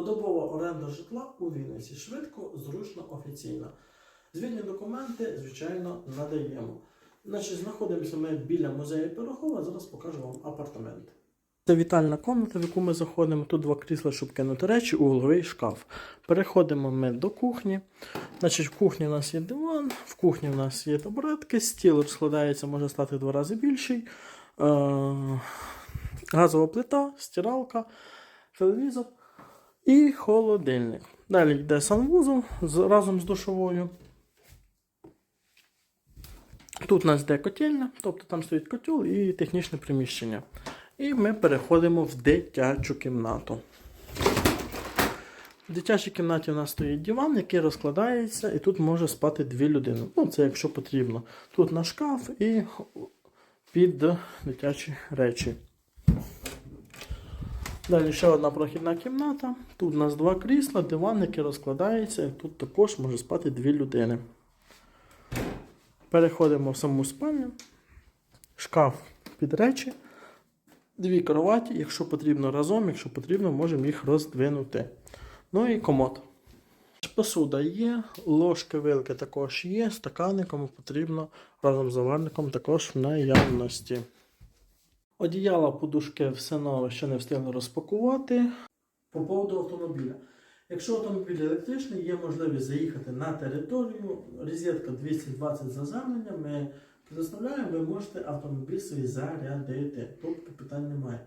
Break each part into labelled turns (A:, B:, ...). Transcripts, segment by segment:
A: Подобова оренда житла у Вінниці. Швидко, зручно, офіційно. Звітні документи, звичайно, надаємо. Значить, знаходимося ми біля музею Пирогова. Зараз покажу вам апартаменти. Це вітальна кімната, в яку ми заходимо. Тут два крісла, щоб кинути речі, угловий шкаф. Переходимо ми до кухні. Значить, в кухні у нас є диван, в кухні у нас є табуретки, стіл складається, може стати два рази більший. Е- газова плита, стиралка, телевізор і холодильник. Далі йде санвузол разом з душовою. Тут у нас йде котельня, тобто там стоїть котел і технічне приміщення. І ми переходимо в дитячу кімнату. В дитячій кімнаті у нас стоїть диван, який розкладається, і тут може спати дві людини. Ну, це якщо потрібно. Тут на шкаф і під дитячі речі. Далі ще одна прохідна кімната. Тут у нас два крісла, диван, який розкладається, тут також може спати дві людини. Переходимо в саму спальню. Шкаф під речі. Дві кроваті, якщо потрібно разом, якщо потрібно, можемо їх роздвинути. Ну і комод. Посуда є, ложки, вилки також є, стакани, кому потрібно разом з заварником також в наявності. Одіяла, подушки, все нове, ще не встигли розпакувати. По поводу автомобіля. Якщо автомобіль електричний, є можливість заїхати на територію. Розетка 220 заземлення. Ми предоставляємо, ви можете автомобіль свій зарядити. Тобто питань немає.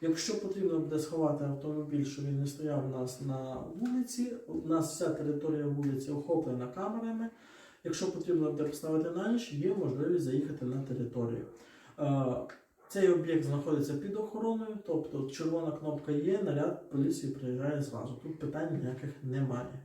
A: Якщо потрібно буде сховати автомобіль, щоб він не стояв у нас на вулиці, у нас вся територія вулиці охоплена камерами. Якщо потрібно буде поставити на ніч, є можливість заїхати на територію. Цей об'єкт знаходиться під охороною, тобто червона кнопка є, наряд поліції приїжджає зразу. Тут питань ніяких немає.